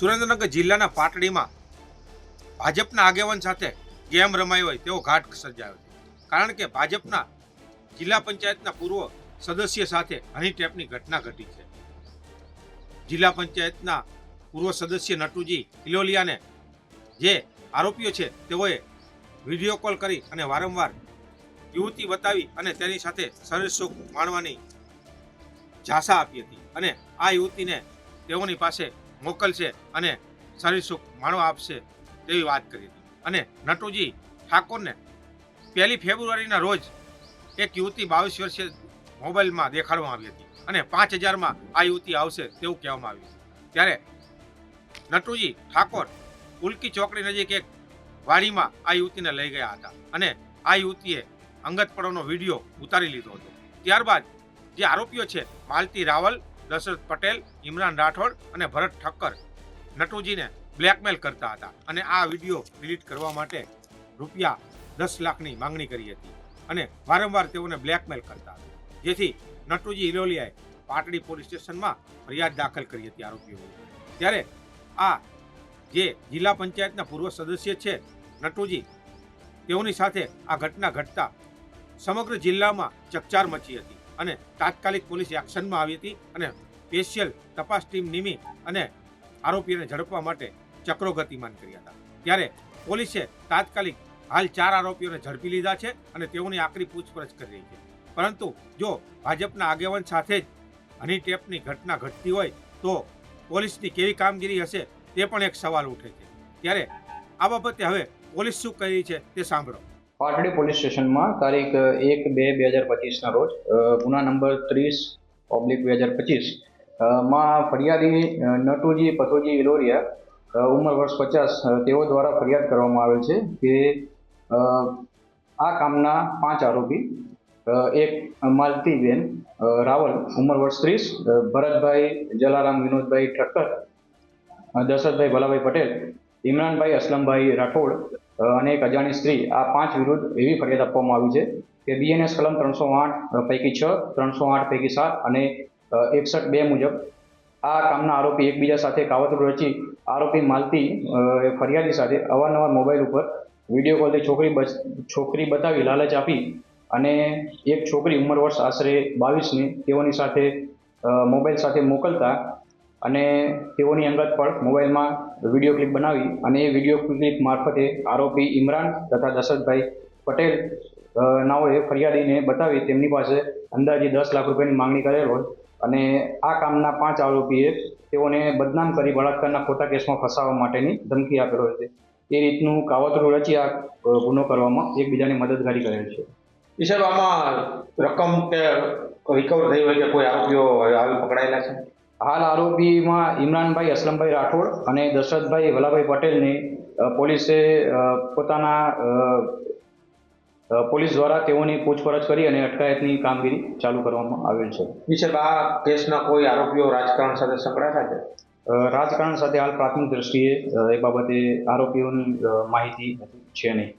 સુરેન્દ્રનગર જિલ્લાના પાટડીમાં ભાજપના આગેવાન સાથે ગેમ રમાઈ હોય તેવો ઘાટ સર્જાયો છે. કારણ કે ભાજપના જિલ્લા પંચાયતના પૂર્વ સદસ્ય સાથે હની ટેપની ઘટના ઘટી છે. જિલ્લા પંચાયતના પૂર્વ સદસ્ય નટુજી ઇલોલિયાને જે આરોપીઓ છે તેઓએ વીડિયો કોલ કરી અને વારંવાર યુવતી બતાવી અને તેની સાથે સરસ સુખ માણવાની ઝાંસા આપી હતી અને આ યુવતીને તેઓની પાસે મોકલશે અને શરીર સુખ માણવા આપશે તેવી વાત કરી અને નટુજી ઠાકોરને પહેલી ફેબ્રુઆરીના રોજ એક યુવતી બાવીસ વર્ષે મોબાઈલમાં દેખાડવામાં આવી હતી અને પાંચ હજારમાં આ યુવતી આવશે તેવું કહેવામાં આવ્યું ત્યારે નટુજી ઠાકોર ઉલ્કી ચોકડી નજીક એક વાડીમાં આ યુવતીને લઈ ગયા હતા અને આ યુવતીએ અંગતપણોનો વીડિયો ઉતારી લીધો હતો. ત્યારબાદ જે આરોપીઓ છે, માલતી રાવલ દશરથ પટેલ, ઇમરાન રાઠોડ અને ભરત ઠક્કર નટુજીને બ્લેકમેલ કરતા હતા અને આ વીડિયો ડિલીટ કરવા માટે રૂપિયા દસ લાખની માંગણી કરી હતી અને વારંવાર તેઓને બ્લેકમેલ કરતા હતા. જેથી નટુજી ઇલોલિયાએ પાટડી પોલીસ સ્ટેશનમાં ફરિયાદ દાખલ કરી હતી આરોપીઓ ત્યારે આ જે જિલ્લા પંચાયતના પૂર્વ સદસ્ય છે નટુજી, તેઓની સાથે આ ઘટના ઘટતા સમગ્ર જિલ્લામાં ચકચાર મચી હતી. અને તાત્કાલિક પોલીસ એક્શનમાં આવી હતી અને સ્પેશિયલ તપાસ ટીમ નિમી અને આરોપીઓને ઝડપવા માટે ચક્રો ગતિમાન કર્યા હતા. ત્યારે પોલીસે તાત્કાલિક હાલ ચાર આરોપીઓને ઝડપી લીધા છે અને તેઓની આકરી પૂછપરછ કરી રહી છે. પરંતુ જો ભાજપના આગેવાન સાથે જ હની ટેપની ઘટના ઘટતી હોય તો પોલીસની કેવી કામગીરી હશે તે પણ એક સવાલ ઉઠે છે. ત્યારે આ બાબતે હવે પોલીસ શું કહી છે તે સાંભળો. પાટડી પોલીસ સ્ટેશનમાં તારીખ એક બે બે હજાર પચીસના રોજ ગુના નંબર ત્રીસ ઓબ્લિક બે હજાર પચીસ. માં ફરિયાદી નટુજી પથોજી ઇલોરિયા ઉંમર વર્ષ પચાસ તેઓ દ્વારા ફરિયાદ કરવામાં આવેલ છે કે આ કામના પાંચ આરોપી એક માલતીબેન રાવલ, ઉંમર વર્ષ ત્રીસ ભરતભાઈ જલારામ, વિનોદભાઈ ઠક્કર દશરથભાઈ ભલાભાઈ પટેલ, ઇમરાનભાઈ અસલમભાઈ રાઠોડ અને એક અજાણી સ્ત્રી, આ પાંચ વિરુદ્ધ એવી ફરિયાદ આપવામાં આવી છે કે બીએનએસ કલમ ત્રણસો આઠ પૈકી છ, ત્રણસો આઠ પૈકી સાત અને એકસઠ બે મુજબ આ કામના આરોપી એકબીજા સાથે કાવતરું રચી આરોપી માલતી ફરિયાદી સાથે અવારનવાર મોબાઈલ ઉપર વીડિયો કોલથી છોકરી છોકરી બતાવી લાલચ આપી અને એક છોકરી ઉંમર વર્ષ આશરે બાવીસની તેઓની સાથે મોબાઈલ સાથે મોકલતા અને તેઓની અંગત પણ મોબાઈલમાં વીડિયો ક્લિપ બનાવી અને એ વીડિયો ક્લિપ મારફતે આરોપી ઇમરાન તથા દશરથભાઈ પટેલ નાઓએ ફરિયાદીને બતાવી તેમની પાસે અંદાજે દસ લાખ રૂપિયાની માંગણી કરેલ હોય અને આ કામના પાંચ આરોપીએ તેઓને બદનામ કરી બળાત્કારના ખોટા કેસમાં ફસાવવા માટેની ધમકી આપેલો છે. એ રીતનું કાવતરું રચી આ ગુનો કરવામાં એકબીજાને મદદગારી કરેલ છે. ઈશ્વર આમાં રકમ કે રિકવર થઈ હોય કે કોઈ આરોપીઓ આવી પકડાયેલા છે? હાલ આરોપીમાં ઇમરાનભાઈ અસલમભાઈ રાઠોડ અને દશરથભાઈ વલાભાઈ પટેલને પોલીસે પોતાના પોલીસ દ્વારા તેઓની પૂછપરછ કરી અને અટકાયતની કામગીરી ચાલુ કરવામાં આવેલ છે. ઈ આ કેસના કોઈ આરોપીઓ રાજકારણ સાથે સંકળાયેલા છે? રાજકારણ સાથે હાલ પ્રાથમિક દ્રષ્ટિએ એ બાબતે આરોપીઓની માહિતી છે નહીં.